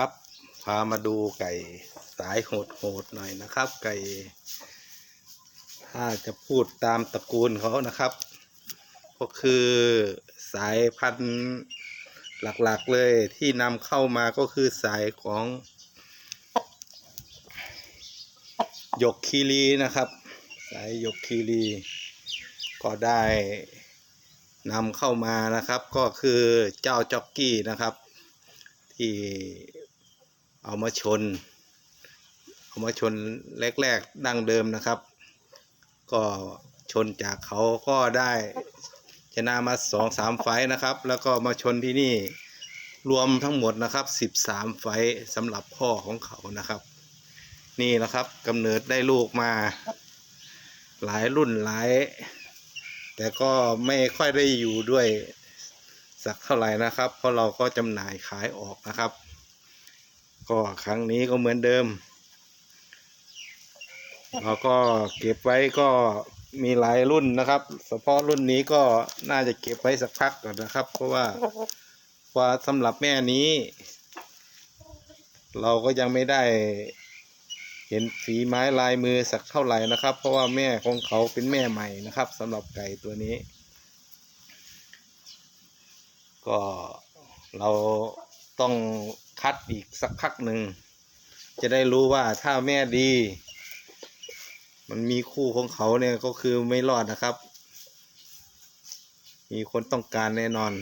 ครับ พามาดูไก่สายโหดๆหน่อยนะครับ ไก่ ถ้าจะพูดตามตระกูลเขานะครับ ก็คือสายพันธุ์หลักๆเลยที่นำเข้ามาก็คือสายของหยกคีรีนะครับ สายหยกคีรี ก็ได้นำเข้ามานะครับ ก็คือเจ้าจ็อกกี้นะครับ ที่ เอามาชน เอามาชนแรกๆดั้งเดิมนะครับ ก็ชนจากเขาก็ได้ชนะมาสองสามไฟนะครับ แล้วก็มาชนที่นี่รวมทั้งหมดนะครับสิบสามไฟสำหรับพ่อของเขานะครับ นี่นะครับกำเนิดได้ลูกมา หลายรุ่นหลาย แต่ก็ไม่ค่อยได้อยู่ด้วยสักเท่าไหร่นะครับ เพราะเราก็จำหน่ายขายออกนะครับ ก็ครั้งนี้ก็เหมือนเดิม เราก็เก็บไว้ก็มีหลายรุ่นนะครับเฉพาะรุ่นนี้ก็น่าจะเก็บไว้สักพักก่อนนะครับ เพราะว่าว่าสำหรับแม่นี้ เราก็ยังไม่ได้เห็นฝีไม้ลายมือสักเท่าไหร่นะครับ เพราะว่าแม่ของเขาเป็นแม่ใหม่นะครับสำหรับไก่ตัวนี้ ก็เราต้อง คัดอีกสักพักหนึ่ง จะได้รู้ว่าถ้าแม่ดี มันมีคู่ของเขาเนี่ยก็คือไม่รอดนะครับ มีคนต้องการแน่นอน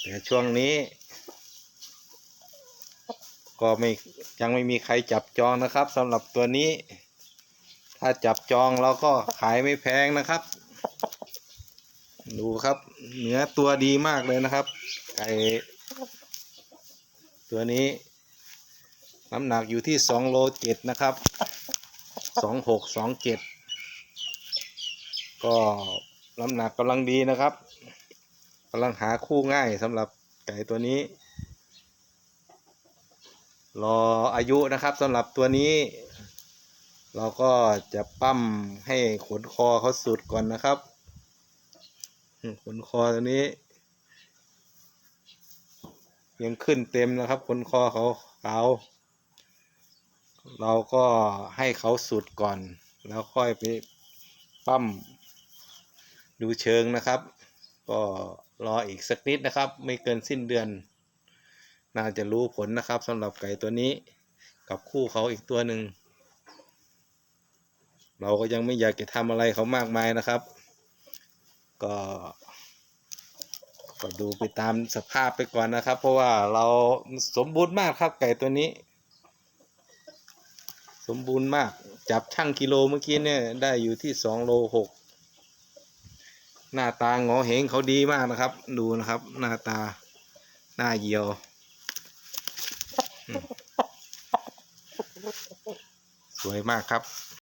แต่ช่วงนี้ ก็ไม่ยังไม่มีใครจับจองนะครับสำหรับตัวนี้ ถ้าจับจองเราก็ขายไม่แพงนะครับ ดูครับเนื้อตัวดีมากเลยนะครับไก่ ตัวนี้ น้ำหนักอยู่ที่สองโลเจ็ดนะครับสองหกสองเจ็ดก็น้ำหนักกำลังดีนะครับกำลังหาคู่ง่ายสำหรับไก่ตัวนี้ รออายุนะครับสำหรับตัวนี้ เราก็จะปั้มให้ขนคอเขาสุดก่อนนะครับ ขนคอตัวนี้ ยังขึ้นเต็มนะครับขนคอเขาขาวเราก็ให้เขาสุดก่อน แล้วค่อยไปปั้มดูเชิงนะครับ ก็รออีกสักนิดนะครับ ไม่เกินสิ้นเดือน น่าจะรู้ผลนะครับสำหรับไก่ตัวนี้ กับคู่เขาอีกตัวหนึ่งเราก็ยังไม่อยากจะทำอะไรเขามากมายนะครับ ก็ ก็ดูไปตามสภาพไปก่อนนะครับ เพราะว่าเราสมบูรณ์มากครับไก่ตัวนี้ สมบูรณ์มากจับช่างกิโลเมื่อกี้เนี่ยได้อยู่ที่สองโลหกหน้าตางอเหงเขาดีมากนะครับ ดูนะครับ หน้าตาหน้าเหี่ยวสวยมากครับ